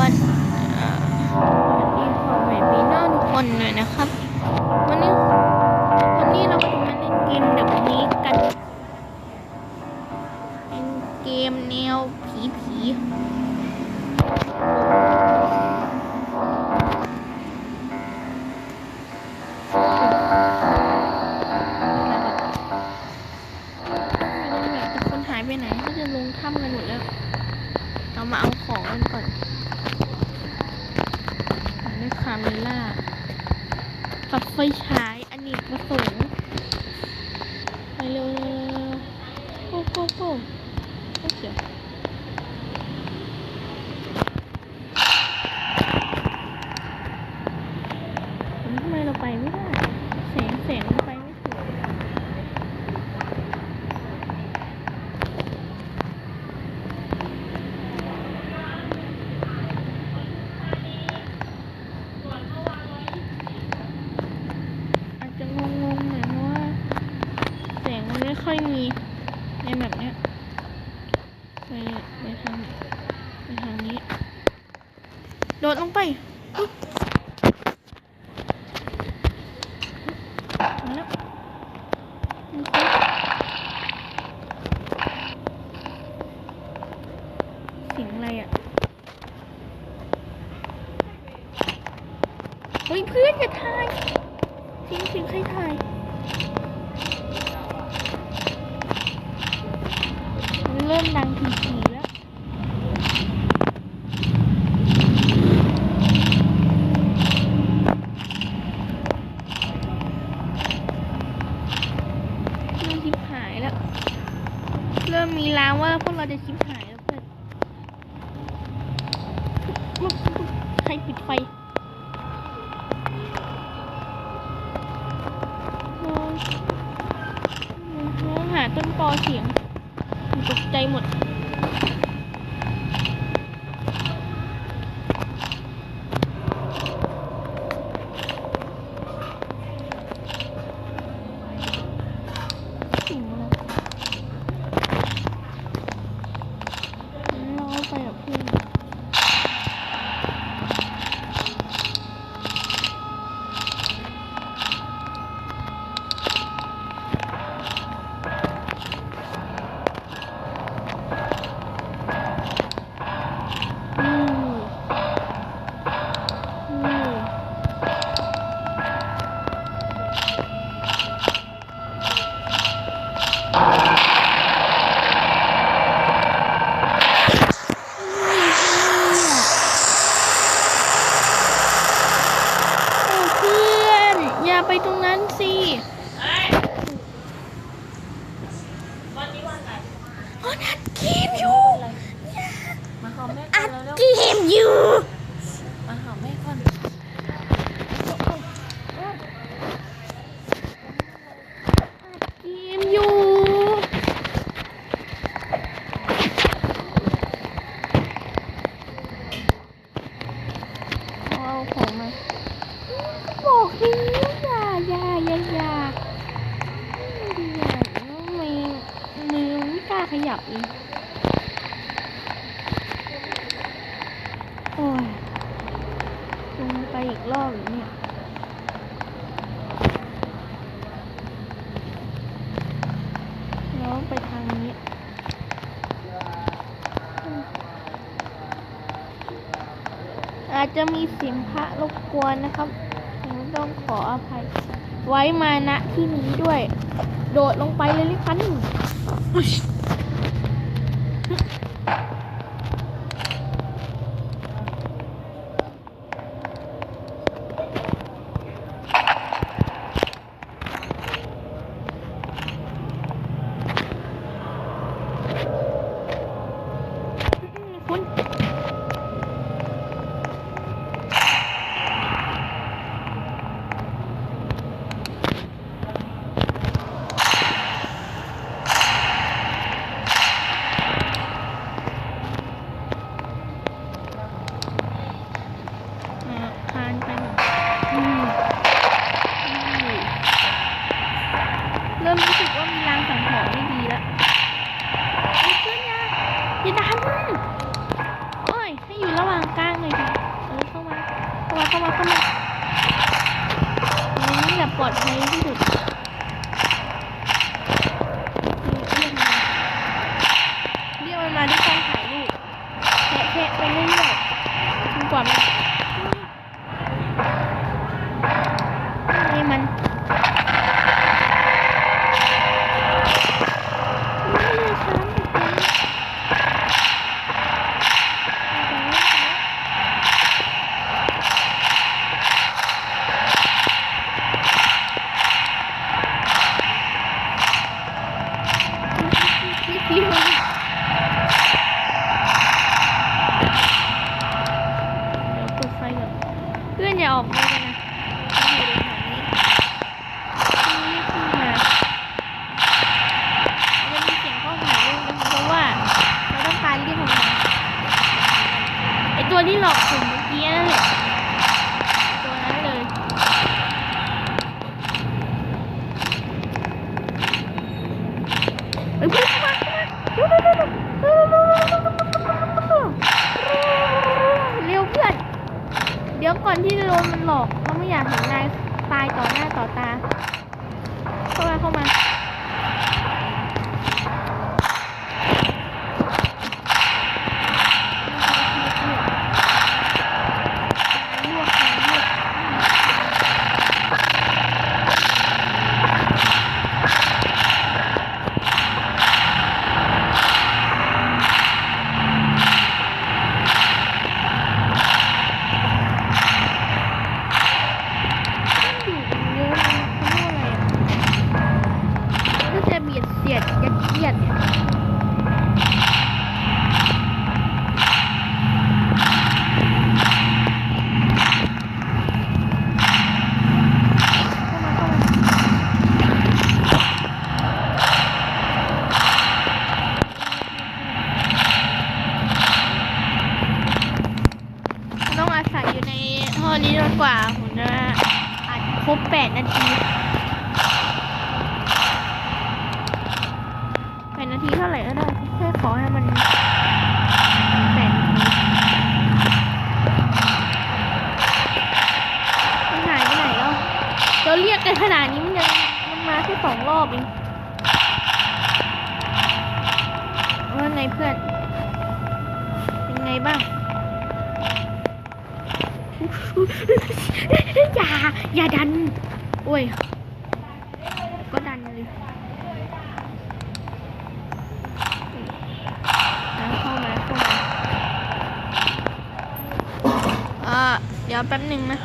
วัสดีอ่าสวัสดีพ่อแม่พี่น้องทุกคนหน่อยนะครับ วันนี้วันนี้เราก็จะมาเล่นเกมแบบนี้กัน เป็นเกมแนวผีผี ไฟฉายอเนกประสงค์ไปเร็วๆโก้โก้โก้โอ้เดี๋ยวทำไมเราไปไม่ได้ แสงแสงมันไปไม่ถึง อาจจะงงๆหน่อยเพราะว่าแสงมันไม่ค่อยมีในแบบเนี้ยไปไปทางไปทางนี้ โดดลงไปเสียงอะไรอะเฮ้ยเพื่อนอย่าทายเสียงเสียงใครถ่ายมันเริ่มดังทีๆแล้ว เริ่มชิบหายแล้ว เริ่มมีลางว่าพวก เราจะชิบหายแล้วเพื่อนใครปิดไฟหาต้นปอเสียงตกใจหมด อย่าไปตรงนั้นสิอ๋อนัดเกมอยู่มาหอมแม่อัก่อดนแล้วเกมอยู่มาหอมแม่ก่อนเกมอยู่เอาของมาบอกให้อ ย่าย่าย่าอย่าอย่าไม่มือไม่กล้าขยับเลยโอ้ยลงไปอีกรอบเหรือเนี่ยแล้วไปทางนี้อาจจะมีเสียงพระรบกวนนะครับ ต้องขออภัย ไว้มาณที่นี้ด้วย โดดลงไปเลยลิฟัน ก็แบบนี้แบบปลอดภัยที่สุด ด้วยนะ อยากเห็นนายตายต่อหน้าต่อตา เข้ามาเข้ามา ครบ 8 นาที 8 นาทีเท่าไหร่ก็ได้แค่ขอให้มันเราเรียกกันขนาดนี้มันยังมันมาแค่สองรอบเองว่าไงเพื่อน เป็นไงบ้าง อย่า อย่าดัน โอ้ย ก็ดันเลยเข้ามาเข้ามาอ่าเดี๋ยวแป๊บหนึ่งนะ